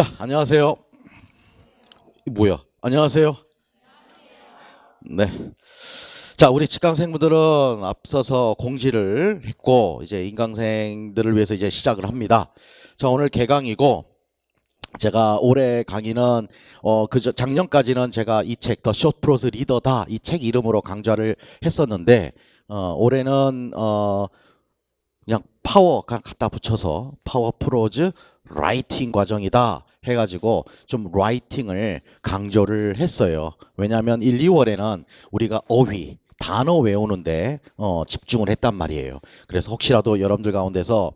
자, 안녕하세요. 이 뭐야? 안녕하세요. 네. 자, 우리 직강생분들은 앞서서 공지를 했고 이제 인강생들을 위해서 이제 시작을 합니다. 자, 오늘 개강이고 제가 올해 강의는 어 그저 작년까지는 제가 이 책 더 쇼트 프로스 리더다 이 책 이름으로 강좌를 했었는데 어 올해는 어 그냥 파워 갖다 붙여서 파워 프로즈 라이팅 과정이다 해가지고 좀 라이팅을 강조를 했어요. 왜냐하면 1, 2월에는 우리가 어휘 단어 외우는데 어, 집중을 했단 말이에요. 그래서 혹시라도 여러분들 가운데서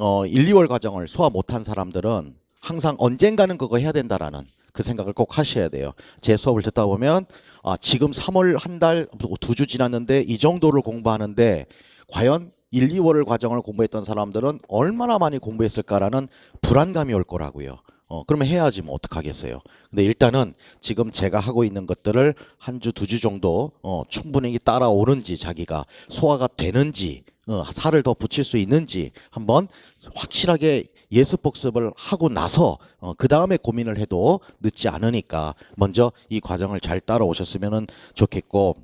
어, 1, 2월 과정을 소화 못한 사람들은 항상 언젠가는 그거 해야 된다라는 그 생각을 꼭 하셔야 돼요. 제 수업을 듣다 보면 아, 지금 3월 한 달 두 주 지났는데 이 정도를 공부하는데 과연 1, 2월 과정을 공부했던 사람들은 얼마나 많이 공부했을까라는 불안감이 올 거라고요. 어, 그러면 해야지 뭐 어떡하겠어요. 근데 일단은 지금 제가 하고 있는 것들을 한 주, 두 주 정도 어, 충분히 따라오는지 자기가 소화가 되는지 어, 살을 더 붙일 수 있는지 한번 확실하게 예습 복습을 하고 나서 어, 그 다음에 고민을 해도 늦지 않으니까 먼저 이 과정을 잘 따라오셨으면 좋겠고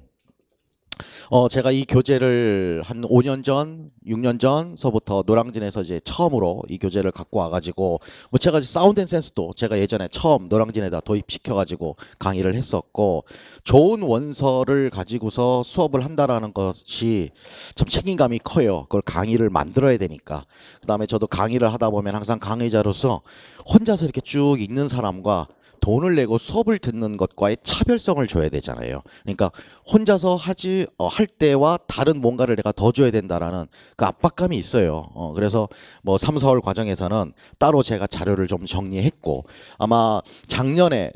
어, 제가 이 교재를 한 5년 전, 6년 전서부터 노량진에서 이제 처음으로 이 교재를 갖고 와가지고, 뭐 제가 사운드 앤 센스도 제가 예전에 처음 노량진에다 도입시켜가지고 강의를 했었고, 좋은 원서를 가지고서 수업을 한다라는 것이 참 책임감이 커요. 그걸 강의를 만들어야 되니까. 그 다음에 저도 강의를 하다 보면 항상 강의자로서 혼자서 이렇게 쭉 읽는 사람과 돈을 내고 수업을 듣는 것과의 차별성을 줘야 되잖아요. 그러니까 혼자서 하지 어, 할 때와 다른 뭔가를 내가 더 줘야 된다라는 그 압박감이 있어요. 어, 그래서 뭐 3, 4월 과정에서는 따로 제가 자료를 좀 정리했고 아마 작년에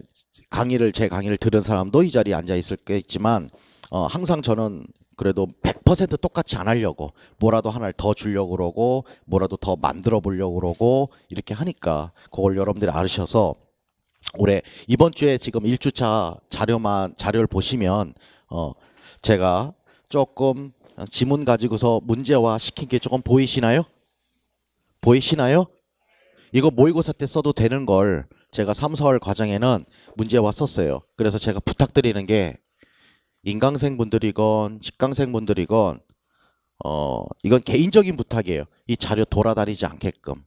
강의를 제 강의를 들은 사람도 이 자리에 앉아 있을 게 있지만 어, 항상 저는 그래도 100% 똑같이 안 하려고 뭐라도 하나를 더 주려고 그러고 뭐라도 더 만들어 보려고 그러고 이렇게 하니까 그걸 여러분들이 아셔서 올해 이번 주에 지금 1주차 자료만 자료를 보시면 어 제가 조금 지문 가지고서 문제화 시킨 게 조금 보이시나요? 보이시나요? 이거 모의고사 때 써도 되는 걸 제가 3, 4월 과정에는 문제화 썼어요. 그래서 제가 부탁드리는 게 인강생 분들이건 직강생 분들이건 어 이건 개인적인 부탁이에요. 이 자료 돌아다니지 않게끔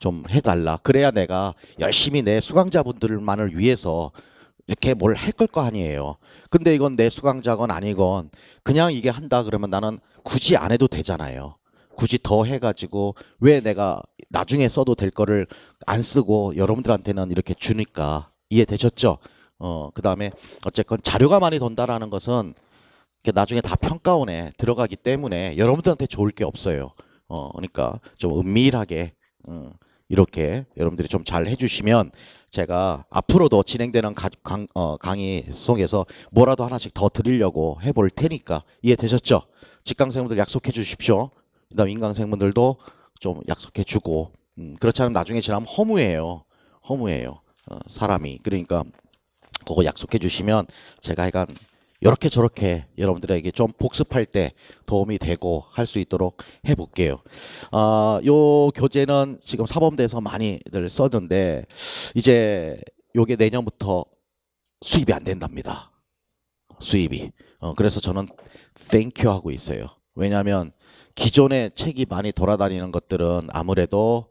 좀 해달라. 그래야 내가 열심히 내 수강자분들만을 위해서 이렇게 뭘 할 걸 거 아니에요. 근데 이건 내 수강자건 아니건 그냥 이게 한다 그러면 나는 굳이 안 해도 되잖아요. 굳이 더 해가지고 왜 내가 나중에 써도 될 거를 안 쓰고 여러분들한테는 이렇게 주니까 이해되셨죠? 어, 그 다음에 어쨌건 자료가 많이 돈다라는 것은 나중에 다 평가원에 들어가기 때문에 여러분들한테 좋을 게 없어요. 어, 그러니까 좀 은밀하게 음, 이렇게 여러분들이 좀 잘 해주시면 제가 앞으로도 진행되는 가, 강, 어, 강의 속에서 뭐라도 하나씩 더 드리려고 해볼 테니까 이해되셨죠? 직강생분들 약속해 주십시오. 그다음 인강생분들도 좀 약속해 주고 음, 그렇지 않으면 나중에 지나면 허무해요. 허무해요. 어, 사람이 그러니까 그거 약속해 주시면 제가 하여간 이렇게 저렇게 여러분들에게 좀 복습할 때 도움이 되고 할 수 있도록 해볼게요. 아, 요 교재는 지금 사범대에서 많이들 썼는데 이제 요게 내년부터 수입이 안 된답니다. 수입이. 어, 그래서 저는 땡큐 하고 있어요. 왜냐하면 기존에 책이 많이 돌아다니는 것들은 아무래도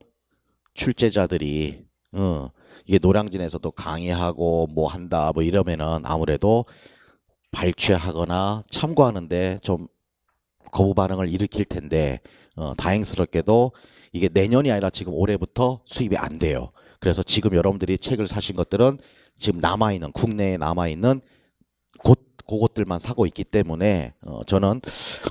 출제자들이 어, 이게 노량진에서도 강의하고 뭐 한다 뭐 이러면은 아무래도 발췌하거나 참고하는데 좀 거부 반응을 일으킬 텐데 어, 다행스럽게도 이게 내년이 아니라 지금 올해부터 수입이 안 돼요. 그래서 지금 여러분들이 책을 사신 것들은 지금 남아 있는 국내에 남아 있는 곧 그것들만 사고 있기 때문에 어, 저는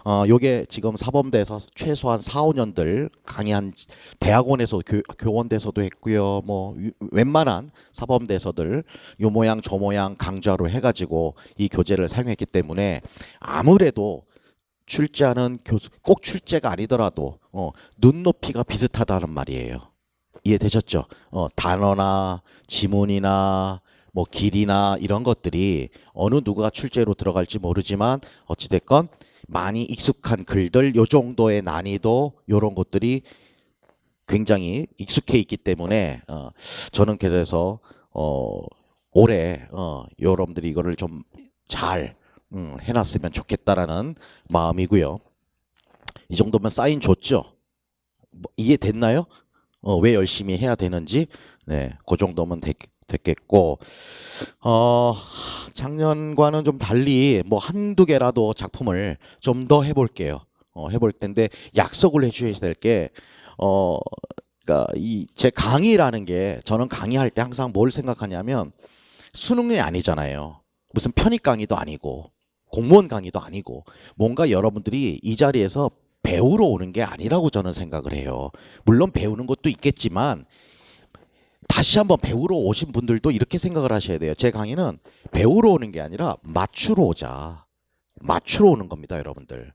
어, 요게 지금 사범대에서 최소한 4, 5년들 강의한 대학원에서 교, 교원대에서도 했고요. 뭐 유- 웬만한 사범대에서들 요 모양 저 모양 강좌로 해가지고 이 교재를 사용했기 때문에 아무래도 출제하는 교수 꼭 출제가 아니더라도 어, 눈높이가 비슷하다는 말이에요. 이해되셨죠? 어, 단어나 지문이나 뭐 길이나 이런 것들이 어느 누가 출제로 들어갈지 모르지만 어찌됐건 많이 익숙한 글들 요 정도의 난이도 요런 것들이 굉장히 익숙해 있기 때문에 어, 저는 그래서 어, 올해 어, 여러분들이 이거를 좀잘 음, 해놨으면 좋겠다라는 마음이고요. 이 정도면 사인 줬죠. 뭐, 이해 됐나요? 어, 왜 열심히 해야 되는지 네, 그 정도면 됐, 됐겠고 어, 작년과는 좀 달리 뭐 한두 개라도 작품을 좀 더 해볼게요. 어, 해볼 텐데 약속을 해주셔야 될 게 어, 그러니까 이 제 강의라는 게 저는 강의할 때 항상 뭘 생각하냐면 수능이 아니잖아요. 무슨 편입 강의도 아니고 공무원 강의도 아니고 뭔가 여러분들이 이 자리에서 배우러 오는 게 아니라고 저는 생각을 해요. 물론 배우는 것도 있겠지만 다시 한번 배우러 오신 분들도 이렇게 생각을 하셔야 돼요. 제 강의는 배우러 오는 게 아니라 맞추러 오자. 맞추러 오는 겁니다, 여러분들.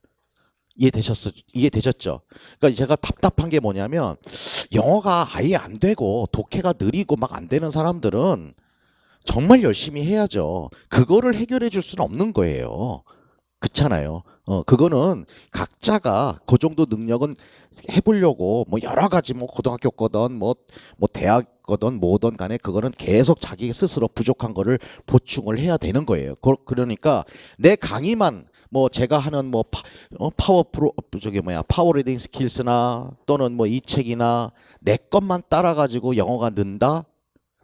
이해되셨어? 이해되셨죠? 그러니까 제가 답답한 게 뭐냐면 영어가 아예 안 되고 독해가 느리고 막 안 되는 사람들은 정말 열심히 해야죠. 그거를 해결해 줄 수는 없는 거예요. 그렇잖아요. 어, 그거는 각자가 그 정도 능력은 해보려고 뭐 여러 가지 뭐 고등학교 거든 뭐, 뭐 대학 거든 뭐든 간에 그거는 계속 자기 스스로 부족한 거를 보충을 해야 되는 거예요. 그, 그러니까 내 강의만 뭐 제가 하는 뭐 파, 어, 파워 프로 저기 뭐야 파워 리딩 스킬스나 또는 뭐 이 책이나 내 것만 따라 가지고 영어가 는다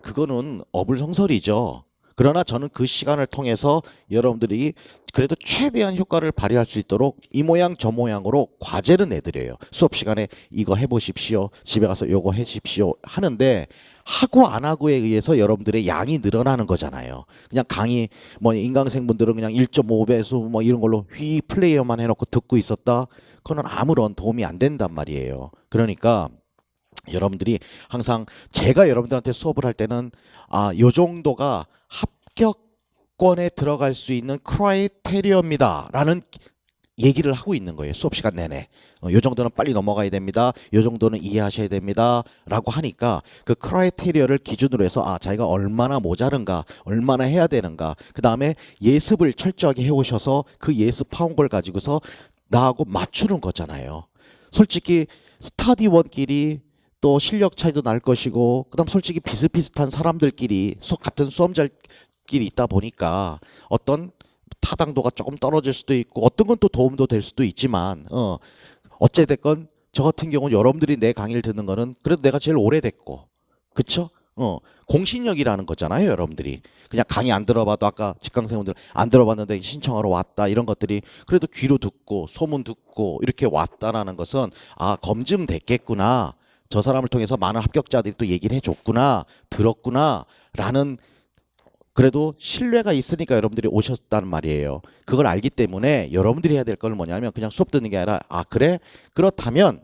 그거는 어불성설이죠. 그러나 저는 그 시간을 통해서 여러분들이 그래도 최대한 효과를 발휘할 수 있도록 이 모양 저 모양으로 과제를 내드려요. 수업 시간에 이거 해보십시오. 집에 가서 요거 해주십시오. 하는데 하고 안 하고에 의해서 여러분들의 양이 늘어나는 거잖아요. 그냥 강의 뭐 인강생 분들은 그냥 1.5배수 뭐 이런 걸로 휘 플레이어만 해놓고 듣고 있었다. 그거는 아무런 도움이 안 된단 말이에요. 그러니까 여러분들이 항상 제가 여러분들한테 수업을 할 때는 아, 요 정도가 합격권에 들어갈 수 있는 크라이테리어입니다라는 얘기를 하고 있는 거예요. 수업 시간 내내. 어, 요 정도는 빨리 넘어가야 됩니다. 요 정도는 이해하셔야 됩니다.라고 하니까 그 크라이테리어를 기준으로 해서 아, 자기가 얼마나 모자른가, 얼마나 해야 되는가. 그 다음에 예습을 철저하게 해 오셔서 그 예습한 걸 가지고서 나하고 맞추는 거잖아요. 솔직히 스타디원끼리 또 실력 차이도 날 것이고 그다음 솔직히 비슷비슷한 사람들끼리 수 같은 수험자끼리 있다 보니까 어떤 타당도가 조금 떨어질 수도 있고 어떤 건 또 도움도 될 수도 있지만 어 어찌 됐건 저 같은 경우는 여러분들이 내 강의를 듣는 거는 그래도 내가 제일 오래됐고 그쵸? 어 공신력이라는 거잖아요 여러분들이 그냥 강의 안 들어봐도 아까 직강생분들 안 들어봤는데 신청하러 왔다 이런 것들이 그래도 귀로 듣고 소문 듣고 이렇게 왔다라는 것은 아 검증됐겠구나 저 사람을 통해서 많은 합격자들이 또 얘기를 해줬구나 들었구나라는 그래도 신뢰가 있으니까 여러분들이 오셨다는 말이에요. 그걸 알기 때문에 여러분들이 해야 될 건 뭐냐면 그냥 수업 듣는 게 아니라 아 그래 그렇다면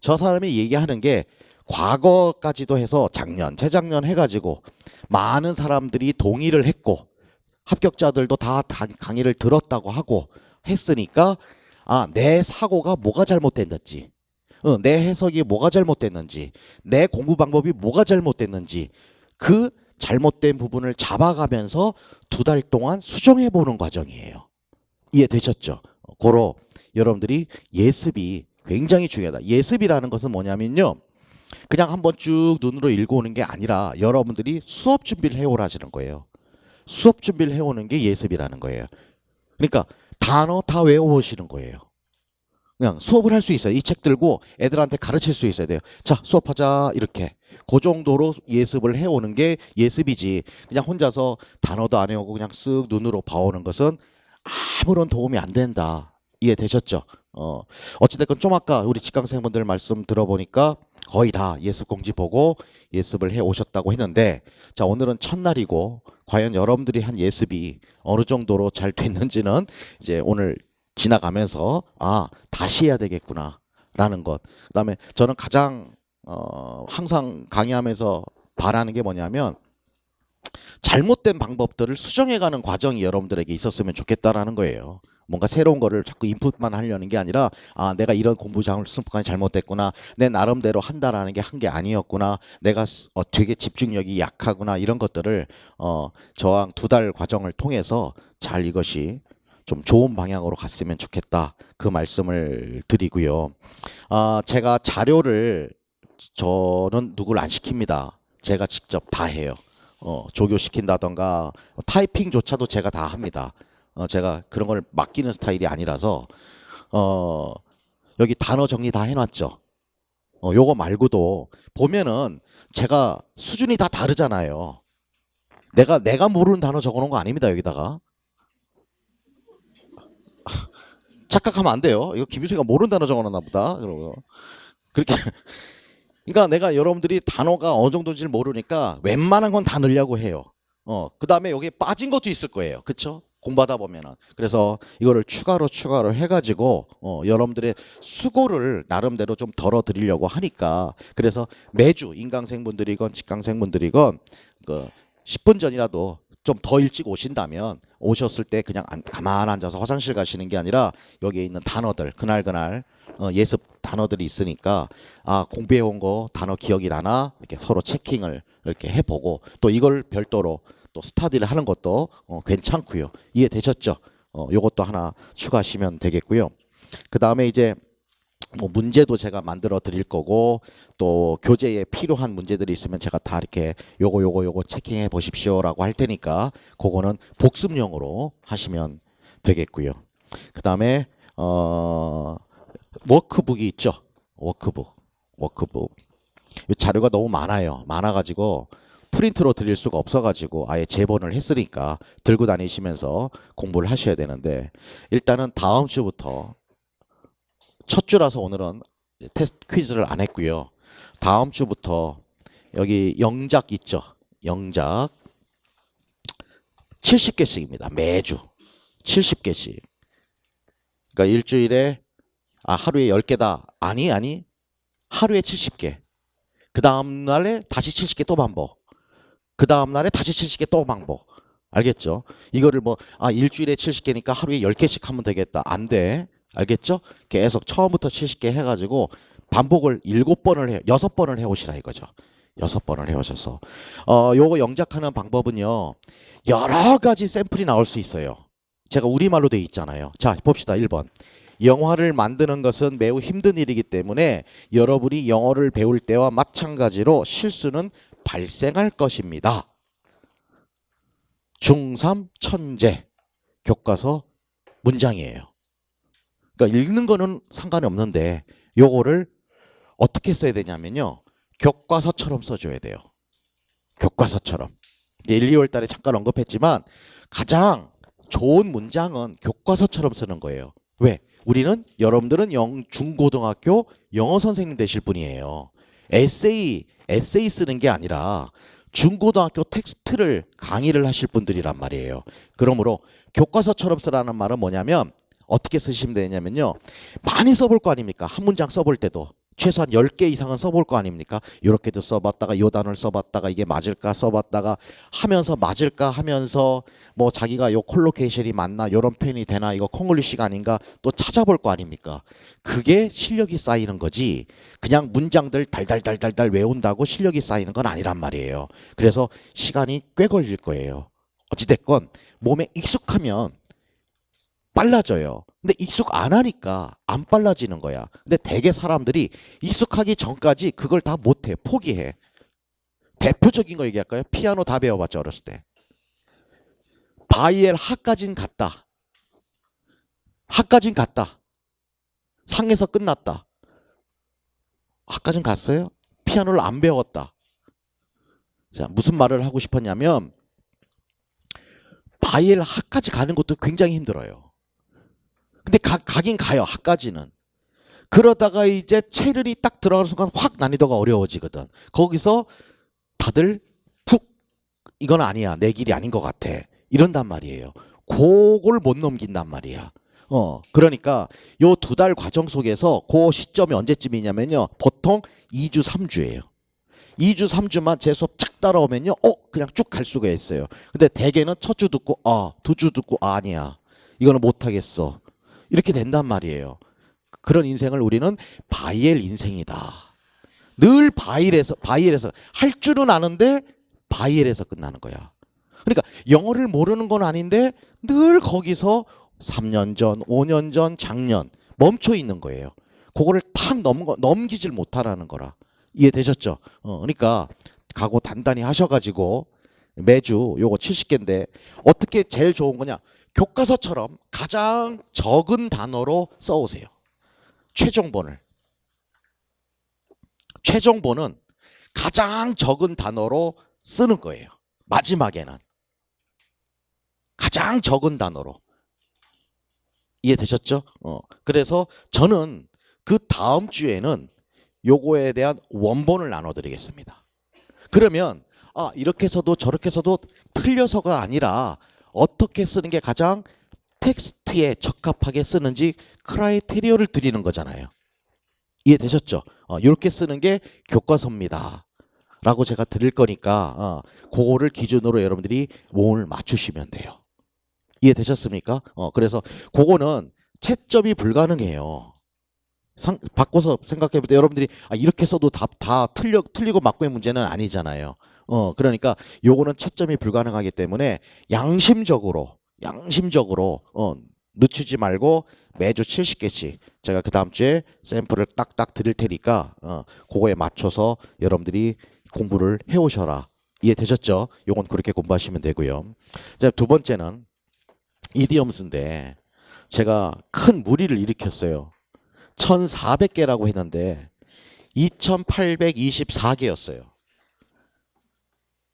저 사람이 얘기하는 게 과거까지도 해서 작년 재작년 해가지고 많은 사람들이 동의를 했고 합격자들도 다다 강의를 들었다고 하고 했으니까 아 내 사고가 뭐가 잘못됐는지 어, 내 해석이 뭐가 잘못됐는지, 내 공부 방법이 뭐가 잘못됐는지, 그 잘못된 부분을 잡아가면서 두 달 동안 수정해 보는 과정이에요. 이해되셨죠? 어, 고로 여러분들이 예습이 굉장히 중요하다. 예습이라는 것은 뭐냐면요. 그냥 한번 쭉 눈으로 읽어오는 게 아니라 여러분들이 수업 준비를 해오라시는 거예요. 수업 준비를 해오는 게 예습이라는 거예요. 그러니까 단어 다 외워보시는 거예요. 그냥 수업을 할 수 있어요. 이 책 들고 애들한테 가르칠 수 있어야 돼요. 자, 수업하자 이렇게. 그 정도로 예습을 해오는 게 예습이지. 그냥 혼자서 단어도 안 외우고 그냥 쓱 눈으로 봐오는 것은 아무런 도움이 안 된다. 이해되셨죠? 어, 어찌됐건 좀 아까 우리 직강생분들 말씀 들어보니까 거의 다 예습 공지 보고 예습을 해 오셨다고 했는데 자, 오늘은 첫날이고 과연 여러분들이 한 예습이 어느 정도로 잘 됐는지는 이제 오늘 지나가면서 아 다시 해야 되겠구나라는 것. 그다음에 저는 가장 어, 항상 강의하면서 바라는 게 뭐냐면 잘못된 방법들을 수정해가는 과정이 여러분들에게 있었으면 좋겠다라는 거예요. 뭔가 새로운 거를 자꾸 인풋만 하려는 게 아니라 아 내가 이런 공부 장을 습관이 잘못됐구나 내 나름대로 한다라는 게 한 게 아니었구나 내가 스- 어, 되게 집중력이 약하구나 이런 것들을 어 저항 두 달 과정을 통해서 잘 이것이 좀 좋은 방향으로 갔으면 좋겠다 그 말씀을 드리고요. 아 제가 자료를 저는 누구를 안 시킵니다. 제가 직접 다 해요. 어, 조교시킨다던가 타이핑조차도 제가 다 합니다. 어, 제가 그런 걸 맡기는 스타일이 아니라서 어, 여기 단어 정리 다 해놨죠. 어, 요거 말고도 보면은 제가 수준이 다 다르잖아요. 내가 내가 모르는 단어 적어놓은 거 아닙니다 여기다가 착각하면 안 돼요. 이거 김유수가 모르는 단어 적어놨나 보다. 그러고 그렇게 그러니까 내가 여러분들이 단어가 어느 정도인지 모르니까 웬만한 건 다 넣으려고 해요. 어, 그 다음에 여기 빠진 것도 있을 거예요. 그쵸? 공부하다 보면은. 그래서 이거를 추가로 추가로 해가지고, 어, 여러분들의 수고를 나름대로 좀 덜어 드리려고 하니까. 그래서 매주 인강생분들이건 직강생분들이건, 그, 10분 전이라도 좀 더 일찍 오신다면 오셨을 때 그냥 안- 가만 앉아서 화장실 가시는 게 아니라 여기에 있는 단어들 그날 그날 어, 예습 단어들이 있으니까 아 공부해 온 거 단어 기억이 나나 이렇게 서로 체킹을 이렇게 해보고 또 이걸 별도로 또 스타디를 하는 것도 어, 괜찮고요 이해되셨죠? 어, 요것도 하나 추가하시면 되겠고요. 그 다음에 이제 뭐 문제도 제가 만들어 드릴 거고 또 교재에 필요한 문제들이 있으면 제가 다 이렇게 요거 요거 요거 체킹해 보십시오라고 할 테니까 그거는 복습용으로 하시면 되겠고요. 그다음에 어 워크북이 있죠. 워크북. 워크북. 이 자료가 너무 많아요. 많아 가지고 프린트로 드릴 수가 없어 가지고 아예 재본을 했으니까 들고 다니시면서 공부를 하셔야 되는데 일단은 다음 주부터 첫 주라서 오늘은 테스트 퀴즈를 안 했고요. 다음 주부터 여기 영작 있죠. 영작 70개씩입니다. 매주 70개씩. 그러니까 일주일에 아 하루에 10개다. 아니 아니. 하루에 70개. 그 다음 날에 다시 70개 또 반복. 그 다음 날에 다시 70개 또 반복. 알겠죠? 이거를 뭐 아 일주일에 70개니까 하루에 10개씩 하면 되겠다. 안 돼. 알겠죠? 계속 처음부터 70개 해가지고 반복을 일곱 번을 해, 여섯 번을 해오시라 이거죠. 여섯 번을 해오셔서 어 요거 영작하는 방법은요 여러 가지 샘플이 나올 수 있어요. 제가 우리말로 돼 있잖아요. 자 봅시다 1번 영화를 만드는 것은 매우 힘든 일이기 때문에 여러분이 영어를 배울 때와 마찬가지로 실수는 발생할 것입니다. 중3 천재 교과서 문장이에요. 그러니까 읽는 거는 상관이 없는데 요거를 어떻게 써야 되냐면요. 교과서처럼 써줘야 돼요. 교과서처럼. 이제 1, 2월 달에 잠깐 언급했지만 가장 좋은 문장은 교과서처럼 쓰는 거예요. 왜? 우리는 여러분들은 영, 중고등학교 영어 선생님 되실 분이에요. 에세이, 에세이 쓰는 게 아니라 중고등학교 텍스트를 강의를 하실 분들이란 말이에요. 그러므로 교과서처럼 쓰라는 말은 뭐냐면 어떻게 쓰시면 되냐면요. 많이 써볼 거 아닙니까? 한 문장 써볼 때도 최소한 10개 이상은 써볼 거 아닙니까? 이렇게도 써봤다가 요 단어를 써봤다가 이게 맞을까 써봤다가 하면서 맞을까 하면서 뭐 자기가 요 콜로케이션이 맞나 요런 표현이 되나 이거 콩글리시가 아닌가 또 찾아볼 거 아닙니까? 그게 실력이 쌓이는 거지 그냥 문장들 달달달달달 외운다고 실력이 쌓이는 건 아니란 말이에요. 그래서 시간이 꽤 걸릴 거예요. 어찌됐건 몸에 익숙하면 빨라져요. 근데 익숙 안 하니까 안 빨라지는 거야. 근데 대개 사람들이 익숙하기 전까지 그걸 다 못해. 포기해. 대표적인 거 얘기할까요? 피아노 다 배워봤죠, 어렸을 때. 바이엘 하까진 갔다. 하까진 갔다. 상에서 끝났다. 하까진 갔어요? 피아노를 안 배웠다. 자, 무슨 말을 하고 싶었냐면, 바이엘 하까지 가는 것도 굉장히 힘들어요. 근데 가, 가긴 가요 학까지는. 그러다가 이제 체르이 딱 들어가는 순간 확 난이도가 어려워지거든. 거기서 다들 푹 이건 아니야 내 길이 아닌 것 같아. 이런단 말이에요. 그걸 못 넘긴단 말이야. 어 그러니까 요 두 달 과정 속에서 그 시점이 언제쯤이냐면요. 보통 2주 3주예요. 2주 3주만 제 수업 쫙 따라오면요. 어 그냥 쭉 갈 수가 있어요. 근데 대개는 첫 주 듣고 아 두 주 듣고 아, 아니야. 이거는 못 하겠어 이렇게 된단 말이에요. 그런 인생을 우리는 바이엘 인생이다. 늘 바이엘에서 바이엘에서 할 줄은 아는데 바이엘에서 끝나는 거야. 그러니까 영어를 모르는 건 아닌데 늘 거기서 3년 전, 5년 전, 작년 멈춰 있는 거예요. 그거를 탁 넘, 넘기질 못하라는 거라. 이해되셨죠? 어, 그러니까 각오 단단히 하셔가지고 매주 요거 70개인데 어떻게 제일 좋은 거냐? 교과서처럼 가장 적은 단어로 써오세요. 최종본을. 최종본은 가장 적은 단어로 쓰는 거예요. 마지막에는. 가장 적은 단어로. 이해되셨죠? 어. 그래서 저는 그 다음 주에는 요거에 대한 원본을 나눠 드리겠습니다. 그러면 아, 이렇게 해서도 저렇게 해서도 틀려서가 아니라 어떻게 쓰는 게 가장 텍스트에 적합하게 쓰는지 크라이테리어를 드리는 거잖아요. 이해되셨죠? 어, 이렇게 쓰는 게 교과서입니다. 라고 제가 드릴 거니까 어, 그거를 기준으로 여러분들이 몸을 맞추시면 돼요. 이해되셨습니까? 어, 그래서 그거는 채점이 불가능해요. 상, 바꿔서 생각해 볼 때 여러분들이 아, 이렇게 써도 다, 다 틀려, 틀리고 맞고의 문제는 아니잖아요. 어, 그러니까 요거는 채점이 불가능하기 때문에 양심적으로, 양심적으로, 어, 늦추지 말고 매주 70개씩 제가 그 다음 주에 샘플을 딱딱 드릴 테니까, 어, 그거에 맞춰서 여러분들이 공부를 해 오셔라. 이해되셨죠? 요건 그렇게 공부하시면 되고요. 자, 두 번째는 이디엄스인데 제가 큰 무리를 일으켰어요. 1400개라고 했는데 2824개였어요.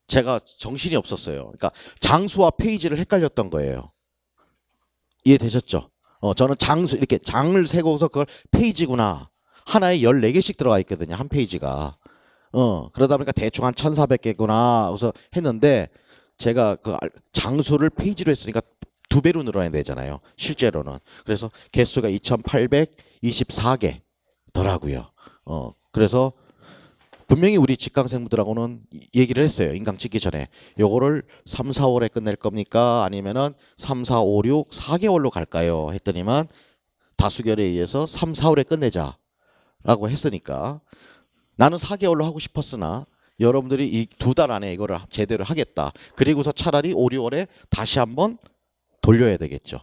제가 정신이 없었어요. 그러니까 장수와 페이지를 헷갈렸던 거예요. 이해되셨죠? 어, 저는 장수 이렇게 장을 세고서 그걸 페이지구나. 하나에 14개씩 들어가 있거든요. 한 페이지가. 어, 그러다 보니까 대충 한 1400개구나. 그래서 했는데 제가 그 알- 장수를 페이지로 했으니까 두 배로 늘어나야 되잖아요. 실제로는. 그래서 개수가 2824개 더라고요. 어, 그래서 분명히 우리 직강생분들하고는 이- 얘기를 했어요. 인강 찍기 전에. 요거를 3, 4월에 끝낼 겁니까? 아니면은 3, 4, 5, 6, 4개월로 갈까요? 했더니만 다수결에 의해서 3, 4월에 끝내자. 라고 했으니까 나는 4개월로 하고 싶었으나 여러분들이 이 두 달 안에 이거를 제대로 하겠다. 그리고서 차라리 5, 6월에 다시 한번 돌려야 되겠죠.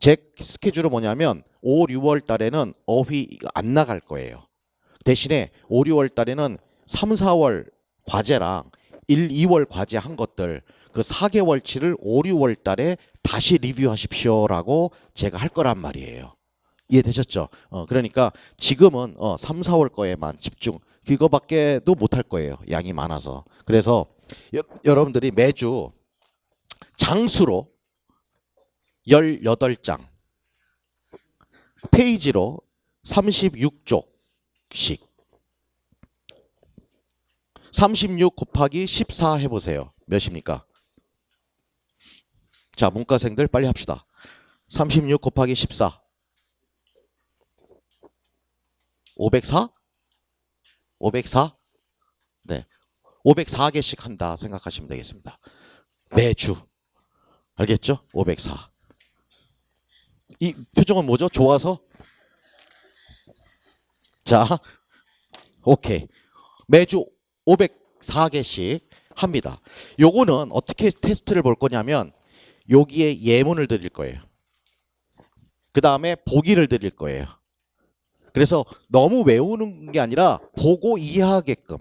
제 스케줄은 뭐냐면 5, 6월 달에는 어휘 안 나갈 거예요. 대신에 5, 6월 달에는 3, 4월 과제랑 1, 2월 과제 한 것들 그 4개월치를 5, 6월 달에 다시 리뷰하십시오라고 제가 할 거란 말이에요. 이해되셨죠? 어, 그러니까 지금은 어, 3, 4월 거에만 집중 그거밖에도 못할 거예요. 양이 많아서. 그래서 여, 여러분들이 매주 장수로 18장 페이지로 36쪽 씩36 곱하기 14 해보세요. 몇입니까? 자, 문과생들 빨리 합시다. 36 곱하기 14 504? 504? 네. 504개씩 한다 생각하시면 되겠습니다. 매주. 알겠죠? 504. 이 표정은 뭐죠? 좋아서? 자, 오케이. 매주 504개씩 합니다. 요거는 어떻게 테스트를 볼 거냐면 여기에 예문을 드릴 거예요. 그 다음에 보기를 드릴 거예요. 그래서 너무 외우는 게 아니라 보고 이해하게끔.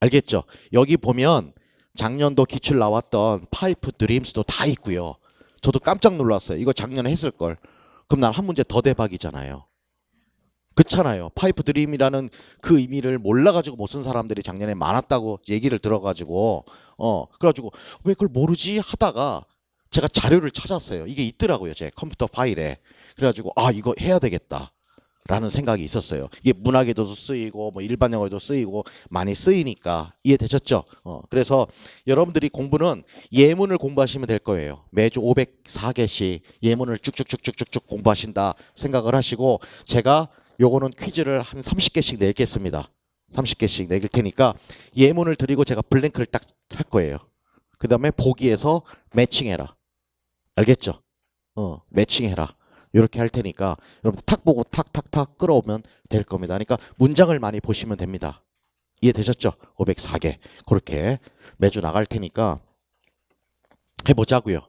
알겠죠? 여기 보면 작년도 기출 나왔던 파이프 드림스도 다 있고요. 저도 깜짝 놀랐어요. 이거 작년에 했을 걸. 그럼 난 한 문제 더 대박이잖아요. 그렇잖아요. 파이프 드림이라는 그 의미를 몰라가지고 못 쓴 사람들이 작년에 많았다고 얘기를 들어가지고 어 그래가지고 왜 그걸 모르지 하다가 제가 자료를 찾았어요. 이게 있더라고요. 제 컴퓨터 파일에. 그래가지고 아 이거 해야 되겠다. 라는 생각이 있었어요. 이게 문학에도 쓰이고 뭐 일반 영어에도 쓰이고 많이 쓰이니까 이해되셨죠? 어, 그래서 여러분들이 공부는 예문을 공부하시면 될 거예요. 매주 504개씩 예문을 쭉쭉쭉쭉쭉쭉 공부하신다 생각을 하시고 제가 요거는 퀴즈를 한 30개씩 내겠습니다. 30개씩 내길 테니까 예문을 드리고 제가 블랭크를 딱 할 거예요. 그 다음에 보기에서 매칭해라. 알겠죠? 어, 매칭해라. 이렇게 할 테니까 여러분 탁 보고 탁탁탁 끌어오면 될 겁니다. 그러니까 문장을 많이 보시면 됩니다. 이해되셨죠? 504개 그렇게 매주 나갈 테니까 해보자고요.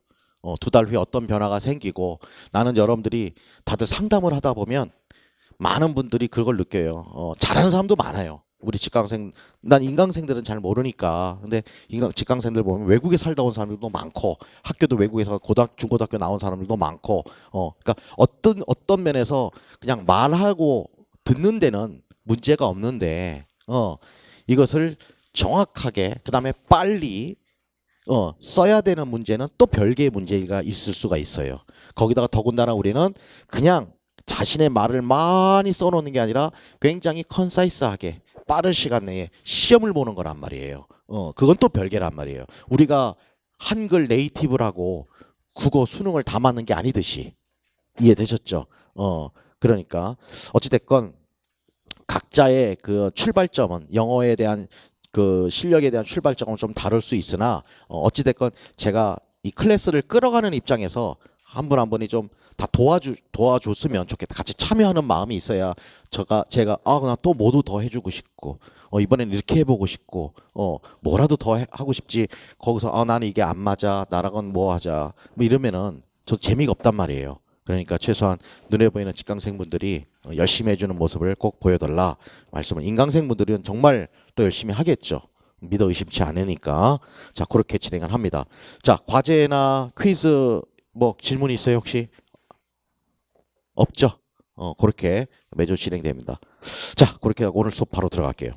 어, 두 달 후에 어떤 변화가 생기고 나는 여러분들이 다들 상담을 하다 보면 많은 분들이 그걸 느껴요. 어, 잘하는 사람도 많아요. 우리 직강생 난 인강생들은 잘 모르니까 근데 인강 직강생들 보면 외국에 살다 온 사람들도 많고 학교도 외국에서 고등학 중고등학교 나온 사람들도 많고 어 그러니까 어떤 어떤 면에서 그냥 말하고 듣는 데는 문제가 없는데 어 이것을 정확하게 그다음에 빨리 어 써야 되는 문제는 또 별개의 문제가 있을 수가 있어요. 거기다가 더군다나 우리는 그냥 자신의 말을 많이 써놓는 게 아니라 굉장히 컨사이스하게 빠른 시간 내에 시험을 보는 거란 말이에요. 어, 그건 또 별개란 말이에요. 우리가 한글 네이티브라고 국어 수능을 다 맞는 게 아니듯이 이해되셨죠? 어, 그러니까 어찌됐건 각자의 그 출발점은 영어에 대한 그 실력에 대한 출발점은 좀 다를 수 있으나 어, 어찌됐건 제가 이 클래스를 끌어가는 입장에서 한 분 한 분이 좀 다 도와주 도와줬으면 좋겠다. 같이 참여하는 마음이 있어야 제가 제가 아나 또 모두 더 해주고 싶고 어 이번엔 이렇게 해보고 싶고 어 뭐라도 더 해- 하고 싶지 거기서 아 나는 이게 안 맞아 나랑은 뭐 하자 뭐 이러면은 저 재미가 없단 말이에요. 그러니까 최소한 눈에 보이는 직강생분들이 어, 열심히 해주는 모습을 꼭 보여달라 말씀을 인강생분들은 정말 또 열심히 하겠죠. 믿어 의심치 않으니까 자 그렇게 진행을 합니다. 자 과제나 퀴즈 뭐 질문 있어요 혹시? 없죠. 어 그렇게 매주 진행됩니다. 자 그렇게 오늘 수업 바로 들어갈게요.